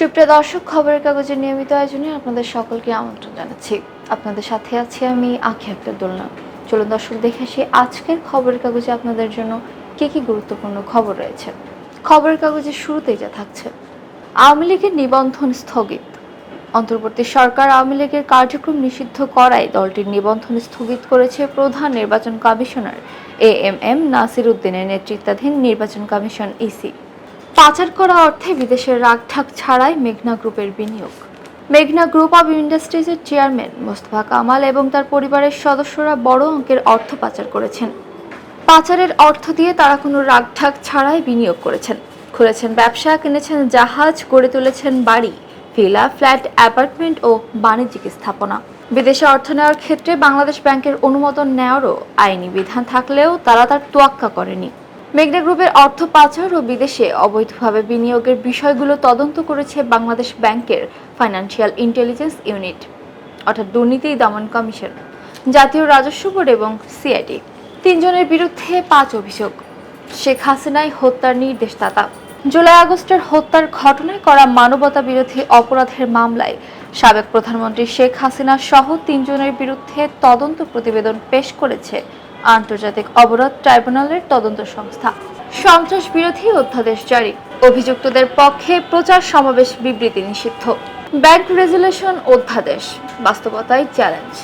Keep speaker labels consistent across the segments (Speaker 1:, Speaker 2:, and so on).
Speaker 1: সুপ্রিয় দর্শক, খবরের কাগজের নিয়মিত আয়োজনে আপনাদের সকলকে আমন্ত্রণ জানাচ্ছি। আপনাদের সাথে আছি আমি আখি আক্তার দোলনা। চলুন দর্শক, দেখে আসি আজকের খবরের কাগজে আপনাদের জন্য কি কি গুরুত্বপূর্ণ খবর রয়েছে। খবরের কাগজের শুরুতেই যা থাকছে। আওয়ামী লীগের নিবন্ধন স্থগিত। অন্তর্বর্তী সরকার আওয়ামী লীগের কার্যক্রম নিষিদ্ধ করায় দলটির নিবন্ধন স্থগিত করেছে প্রধান নির্বাচন commissioner A M M Nasir উদ্দিনের নেতৃত্বাধীন নির্বাচন কমিশন ইসি পাচার করা অর্থে বিদেশের রাগঢাক ছাড়াই মেঘনা গ্রুপের বিনিয়োগ। মেঘনা গ্রুপ অব ইন্ডাস্ট্রিজের চেয়ারম্যান মোস্তফা কামাল এবং তার পরিবারের সদস্যরা বড় অঙ্কের অর্থ পাচার করেছেন। পাচারের অর্থ দিয়ে তারা কোনো রাগঢাক ছাড়াই বিনিয়োগ করেছেন। খুলেছেন ব্যবসা, কিনেছেন জাহাজ, গড়ে তুলেছেন বাড়ি, ভিলা, ফ্ল্যাট, অ্যাপার্টমেন্ট ও বাণিজ্যিক স্থাপনা। বিদেশে অর্থ নেওয়ার ক্ষেত্রে বাংলাদেশ ব্যাংকের অনুমোদন নেওয়ারও আইনি বিধান থাকলেও তারা তার তোয়াক্কা করেনি। মেঘনা গ্রুপের অর্থ পাচার ও বিদেশে অবৈধভাবে বিনিয়োগের বিষয়গুলো তদন্ত করেছে বাংলাদেশ ব্যাংকের ফাইন্যান্সিয়াল ইন্টেলিজেন্স ইউনিট, অর্থাৎ দুর্নীতি দমন কমিশন, জাতীয় রাজস্ব বোর্ড এবং সিআইডি। তিনজনের বিরুদ্ধে পাঁচ অভিযোগ। শেখ হাসিনাই হত্যার নির্দেশদাতা জুলাই আগস্টের হত্যার ঘটনায় করা মানবতা বিরোধী অপরাধের মামলায় সাবেক প্রধানমন্ত্রী শেখ হাসিনা সহ তিনজনের বিরুদ্ধে তদন্ত প্রতিবেদন পেশ করেছে আন্তর্জাতিক অবরোধ ট্রাইব্যুনালের তদন্ত সংস্থা। সন্ত্রাস বিরোধী অধ্যাদেশ জারি। অভিযুক্তদের পক্ষে প্রচার সমাবেশ বিবৃতি নিষিদ্ধ। ব্যাংক রেজুলেশন অধ্যাদেশ, বাস্তবতায় চ্যালেঞ্জ।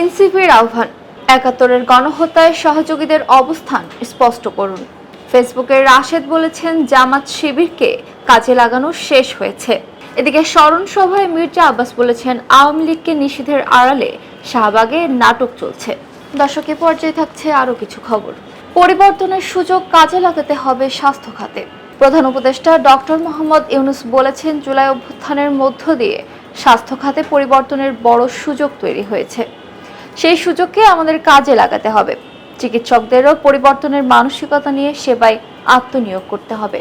Speaker 1: এনসিপির আহ্বান, একাত্তরের গণহত্যায় সহযোগীদের অবস্থান স্পষ্ট করুন। ফেসবুকের রাশেদ বলেছেন, জামাত শিবিরকে কাজে লাগানো শেষ হয়েছে। এদিকে স্মরণ সভায় মির্জা আব্বাস বলেছেন, আওয়ামী লীগকে নিষিদ্ধের আড়ালে শাহবাগে নাটক চলছে। দর্শকে পর্যায়ে থাকছে আরও কিছু খবর। পরিবর্তনের সুযোগ কাজে লাগাতে হবে স্বাস্থ্য খাতে। প্রধান উপদেষ্টা ডক্টর মোহাম্মদ ইউনুস বলেছেন, জুলাই অভ্যুত্থানের মধ্য দিয়ে স্বাস্থ্য খাতে পরিবর্তনের বড় সুযোগ তৈরি হয়েছে। সেই সুযোগকে আমাদের কাজে লাগাতে হবে। চিকিৎসকদেরও পরিবর্তনের মানসিকতা নিয়ে সেবায় আত্মনিয়োগ করতে হবে।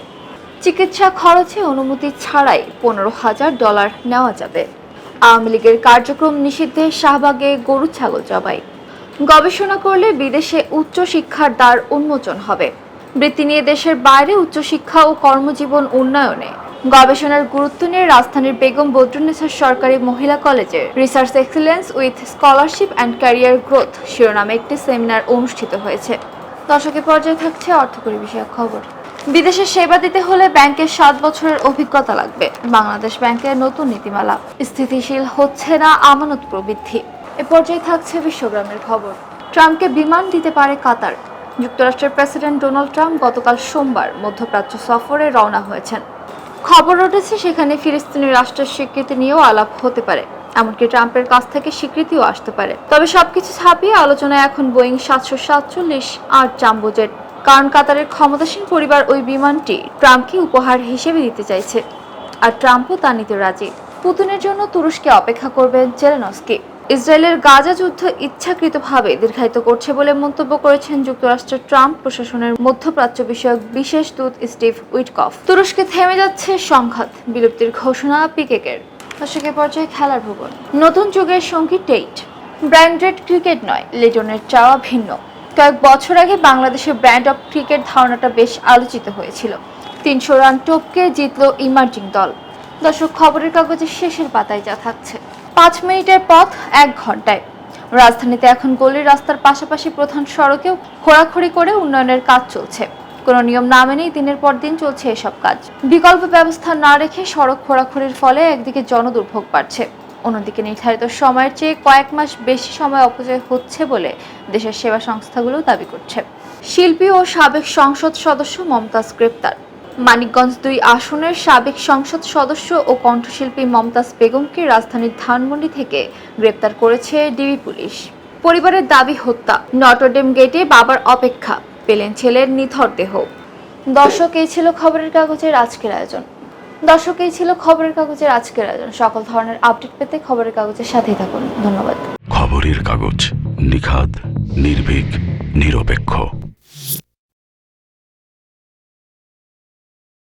Speaker 1: চিকিৎসা খরচে অনুমতি ছাড়াই পনেরো হাজার ডলার নেওয়া যাবে। আওয়ামী লীগের কার্যক্রম নিষিদ্ধে শাহবাগে গরু ছাগল জবাই। গবেষণা করলে বিদেশে উচ্চ শিক্ষার দ্বার উন্মোচন হবে। বৃত্তি নিয়ে দেশের বাইরে উচ্চশিক্ষা ও কর্মজীবন উন্নয়নে গবেষণার গুরুত্ব নিয়ে রাজধানীর বেগম বদরুন্নেসা সরকারি মহিলা কলেজের research excellence with scholarship and career growth শিরোনামে একটি সেমিনার অনুষ্ঠিত হয়েছে। দর্শকের পর্যায়ে থাকছে অর্থকরী বিষয়ক খবর। বিদেশে সেবা দিতে হলে ব্যাংকের সাত বছরের অভিজ্ঞতা লাগবে। বাংলাদেশ ব্যাংকের নতুন নীতিমালা। স্থিতিশীল হচ্ছে না আমানত প্রবৃদ্ধি। এ পর্যায়ে থাকছে বিশ্বগ্রামের খবর। ট্রাম্পকে বিমান দিতে পারে কাতার। যুক্তরাষ্ট্রের প্রেসিডেন্ট ডোনাল্ড ট্রাম্প গতকাল সোমবার মধ্যপ্রাচ্য সফরে রওনা হয়েছেন। খবর উঠেছে সেখানে ফিলিস্তিনি রাষ্ট্রের স্বীকৃতি নিয়েও আলাপ হতে পারে। এমনকি ট্রাম্পের কাছ থেকে স্বীকৃতিও আসতে পারে। তবে সবকিছু ছাপিয়ে আলোচনায় এখন বোয়িং সাতশো সাতচল্লিশ আর জাম্বো জেট কারণ কাতারের ক্ষমতাসীন পরিবার ওই বিমানটি ট্রাম্পকে উপহার হিসেবে দিতে চাইছে। আর ট্রাম্পও তা নিতে রাজি। পুতিনের জন্য তুরস্কে অপেক্ষা করবেন জেলেনস্কি। ইসরায়েলের গাজা যুদ্ধ ইচ্ছাকৃতভাবে দীর্ঘায়িত করছে বলে মন্তব্য করেছেন যুক্তরাষ্ট্রের ট্রাম্প, প্রশাসনের মধ্যপ্রাচ্য বিষয়ক বিশেষ দূত স্টিভ উইটকফ। তুরস্কে থেমে যাচ্ছে সংঘাত, বিলুপ্তির ঘোষণা পিকেকের। দর্শকের পর্যায়ে খেলার ভুবন নতুন যুগের সঙ্গী টেইট। ব্র্যান্ডেড ক্রিকেট নয় লেজনের চাওয়া ভিন্ন। কয়েক বছর আগে বাংলাদেশে ব্র্যান্ড অফ ক্রিকেট ধারণাটা বেশ আলোচিত হয়েছিল। তিনশো রান টপকে জিতল ইমার্জিং দল। দর্শক, খবরের কাগজের শেষের পাতায় যা থাকছে। পাঁচ মিনিটের পথ এক ঘন্টায়। রাজধানীতে এখন গলির রাস্তার পাশাপাশি প্রধান সড়কেও খোঁড়াখড়ি করে উন্নয়নের কাজ চলছে। কোনো নিয়ম না মেনেই দিনের পর দিন চলছে এসব কাজ। বিকল্প ব্যবস্থা না রেখে সড়ক খোঁড়াখড়ির ফলে একদিকে জনদুর্ভোগ বাড়ছে। অন্যদিকে নির্ধারিত সময়ের চেয়ে কয়েক মাস বেশি সময় অপচয় হচ্ছে বলে দেশের সেবা সংস্থাগুলো দাবি করছে। শিল্পী ও সাবেক সংসদ সদস্য মমতাজ গ্রেপ্তার। মানিকগঞ্জ দুই আসনের সাবেক সংসদ সদস্য ও কণ্ঠশিল্পী মমতাজ বেগমকে রাজধানীর ধানমন্ডি থেকে গ্রেপ্তার করেছে ডিবি পুলিশ। পরিবারের দাবি হত্যা, নটরডেম গেটে বাবার অপেক্ষা, পেলেন ছেলের নিথর দেহ। দর্শক, এই ছিল খবরের কাগজের আজকের আয়োজন। দর্শক, এই ছিল খবরের কাগজের আজকের আয়োজন। সকল ধরনের আপডেট পেতে খবরের কাগজের সাথেই থাকুন। ধন্যবাদ।
Speaker 2: খবরের কাগজ নিখাদ, নির্ভীক, নিরপেক্ষ।